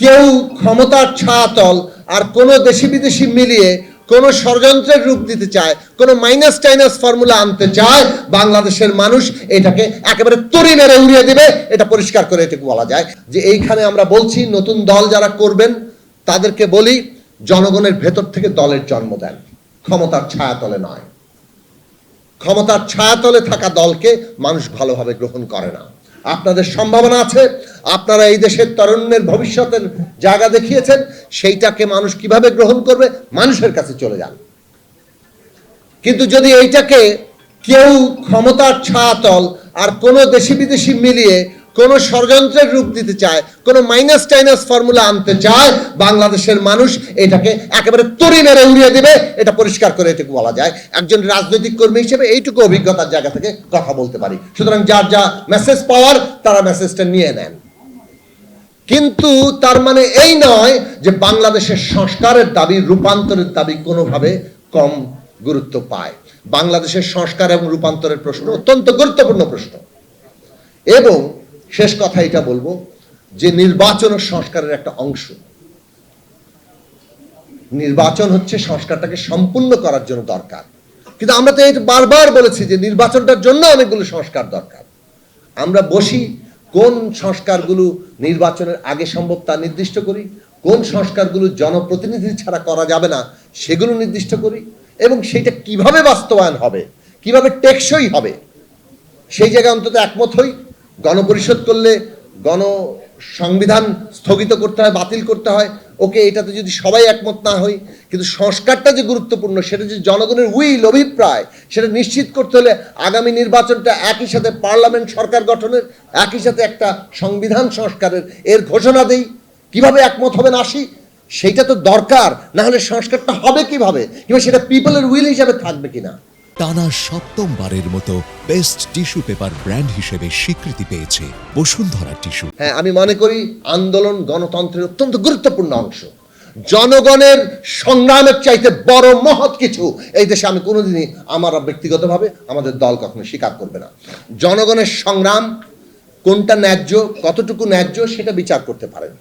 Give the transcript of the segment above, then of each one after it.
কেউ ক্ষমতার ছায়াতল আর কোনো দেশি বিদেশি মিলিয়ে কোন ষড়যন্ত্রের রূপ দিতে চায়, কোন মাইনাস টাইনাস ফর্মুলা আনতে চায়, বাংলাদেশের মানুষ এটাকে একেবারে তরি মেরে উড়িয়ে দিবে, এটা পরিষ্কার করে এটুকু বলা যায়। যে এইখানে আমরা বলছি, নতুন দল যারা করবেন, তাদেরকে বলি, জনগণের ভেতর থেকে দলের জন্ম দেন। ক্ষমতার ছায়াতলে নয়। ক্ষমতার ছায়াতলে থাকা দলকে মানুষ ভালোভাবে গ্রহণ করে না। আপনাদের সম্ভাবনা আছে, আপনারা এই দেশের তরুণের ভবিষ্যতের জায়গা দেখিয়েছেন, সেইটাকে মানুষ কীভাবে গ্রহণ করবে, মানুষের কাছে চলে যান। কিন্তু যদি এইটাকে কেউ ক্ষমতার ছায়াতল আর কোনো দেশি বিদেশি মিলিয়ে কোন ষড়যন্ত্রের রূপ দিতে চায়, কোন মাইনাস টাইনাস ফর্মুলা আনতে চায়, বাংলাদেশের মানুষ এটাকে একেবারে তরি মেরে উড়িয়ে দেবে, এটা পরিষ্কার করে এটুকু বলা যায়। একজন রাজনৈতিক কর্মী হিসেবে এইটুকু অভিজ্ঞতার জায়গা থেকে কথা বলতে পারি। সুতরাং যার যা মেসেজ পাওয়ার তারা মেসেজটা নিয়ে নেন। কিন্তু তার মানে এই নয় যে বাংলাদেশের সংস্কারের দাবি, রূপান্তরের দাবি কোনোভাবে কম গুরুত্ব পায়। বাংলাদেশের সংস্কার এবং রূপান্তরের প্রশ্ন অত্যন্ত গুরুত্বপূর্ণ প্রশ্ন। এবং শেষ কথা এটা বলব যে নির্বাচন সংস্কারের একটা অংশ। নির্বাচন হচ্ছে সংস্কারটাকে সম্পূর্ণ করার জন্য দরকার। কিন্তু আমরা তো এটা বারবার বলেছি যে নির্বাচনটার জন্য অনেকগুলো সংস্কার দরকার। আমরা বসি কোন সংস্কারগুলো নির্বাচনের আগে সম্ভব তা নির্দিষ্ট করি, কোন সংস্কারগুলো জনপ্রতিনিধি ছাড়া করা যাবে না সেগুলো নির্দিষ্ট করি এবং সেটা কীভাবে বাস্তবায়ন হবে, কীভাবে টেকসই হবে, সেই জায়গায় অন্তত একমত হই। গণপরিষদ করলে গণ সংবিধান স্থগিত করতে হয়, বাতিল করতে হয়। ওকে এটাতে যদি সবাই একমত না হই, কিন্তু সংস্কারটা যে গুরুত্বপূর্ণ, সেটা যে জনগণের উইল, অভিপ্রায়, সেটা নিশ্চিত করতে হলে আগামী নির্বাচনটা একই সাথে পার্লামেন্ট সরকার গঠনের, একই সাথে একটা সংবিধান সংস্কারের, এর ঘোষণা দেই। কীভাবে একমত হবেন আসি? সেইটা তো দরকার, না হলে সংস্কারটা হবে কীভাবে? কিংবা সেটা পিপলের উইল হিসাবে থাকবে কিনা? টানা সপ্তমবারের মতো বেস্ট টিস্যু পেপার ব্র্যান্ড হিসেবে স্বীকৃতি পেয়েছে বসুন্ধরা টিস্যু হ্যাঁ আমি মনে করি আন্দোলন গণতন্ত্রের অত্যন্ত গুরুত্বপূর্ণ অংশ। জনগণের সংগ্রামের চাইতে বড় মহৎ কিছু এই দেশে আমি কোনোদিনই আমার ব্যক্তিগতভাবে আমাদের দল কখনো স্বীকার করবে না। জনগণের সংগ্রাম কোনটা ন্যায্য, কতটুকু ন্যায্য সেটা বিচার করতে পারেন।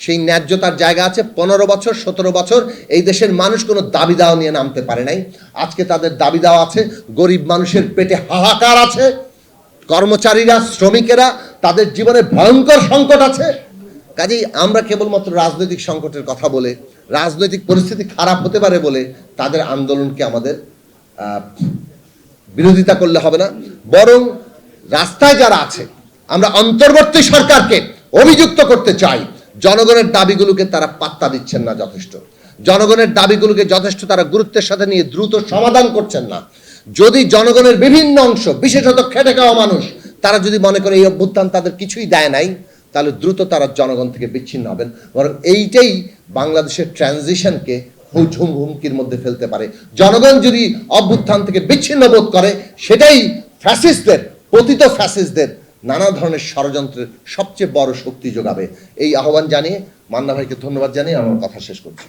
সেই ন্যায্যতার জায়গা আছে, পনেরো বছর, সতেরো বছর, এই দেশের মানুষ কোনো দাবি দাওয়া নিয়ে নামতে পারে নাই। আজকে তাদের দাবি দাওয়া আছে, গরিব মানুষের পেটে হাহাকার আছে, কর্মচারীরা, শ্রমিকেরা, তাদের জীবনে ভয়ঙ্কর সংকট আছে। কাজেই আমরা কেবলমাত্র রাজনৈতিক সংকটের কথা বলে, রাজনৈতিক পরিস্থিতি খারাপ হতে পারে বলে তাদের আন্দোলনকে আমাদের বিরোধিতা করলে হবে না। বরং রাস্তায় যারা আছে, আমরা অন্তর্বর্তী সরকারকে অভিযুক্ত করতে চাই। জনগণের দাবিগুলোকে তারা পাত্তা দিচ্ছেন না যথেষ্ট। জনগণের দাবিগুলোকে যথেষ্ট তারা গুরুত্বের সাথে নিয়ে দ্রুত সমাধান করছেন না। যদি জনগণের বিভিন্ন অংশ, বিশেষত খেটে খাওয়া মানুষ, তারা যদি মনে করে এই অভ্যুত্থান তাদের কিছুই দেয় নাই, তাহলে দ্রুত তারা জনগণ থেকে বিচ্ছিন্ন হবেন। বরং এইটাই বাংলাদেশের ট্রানজিশনকে হুম হুমকির মধ্যে ফেলতে পারে। জনগণ যদি অভ্যুত্থান থেকে বিচ্ছিন্ন বোধ করে, সেটাই ফ্যাসিস্টদের পতিত ফ্যাসিস্টদের নানা ধরনের ষড়যন্ত্রের সবচেয়ে বড় শক্তি যোগাবে। এই আহ্বান জানিয়ে মান্না ভাইকে ধন্যবাদ জানিয়ে আমার কথা শেষ করছি।